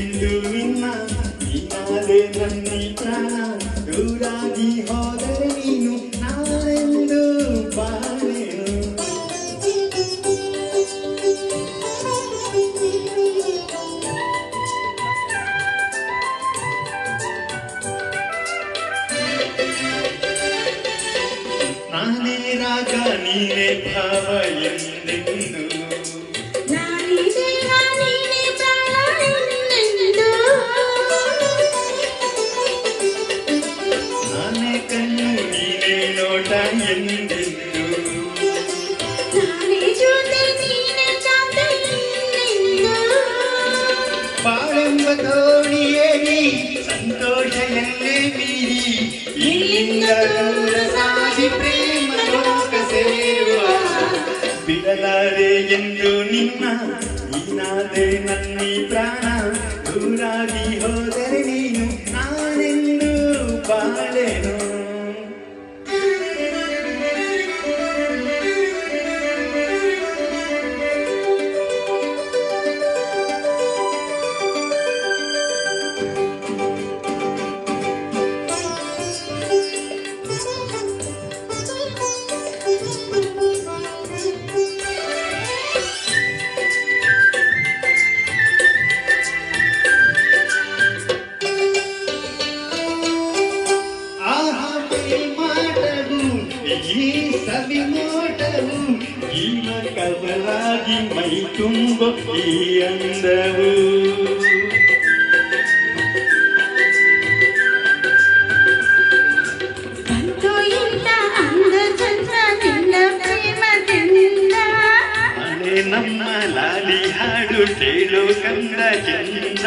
ಬಿಡಲಾರೆ ಎಂದು ನಿನ್ನ ನೀನಾದೆ ನನ್ನಿ ಪ್ರಾಣ ದೂರಾಗಿ ಹೋದರೆ ನೀನು ನಾನೆಂದು ಬಾಳೆನು ನಾನೇ ರಾಗ ನೀನೇ ಭಾವ ಎಂದೆಂದು ಬಾಳೆಂಬ ತೋಣಿಯೇ ನೀ ಸಂತೋಷ ಎಲ್ಲೇ ಮೀರಿ. ಇಲ್ಲಿಂದ ದೂರ ಸಾಗಿ ಪ್ರೇಮ ಲೋಕ ಸೇರುವ ಬಿಡಲಾರೆ ಎಂದು ನಿನ್ನ ನೀನಾದೆ ನನ್ನಿ ಪ್ರಾಣ ದೂರಾಗಿ ಹೋದರೆ ಕವಲಾಗಿ ಮೈ ತುಂಬ ಈ ಅಂದವು ಅಲೆ ನಮ್ಮ ಲಾಲಿ ಹಾಡು ಕೇಳು ಕಂದ ಚಂದ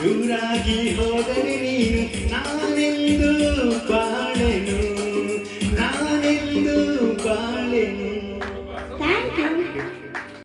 ದೂರಾಗಿ ಹೋದರೆ ನೀನು ನಾನೆಂದು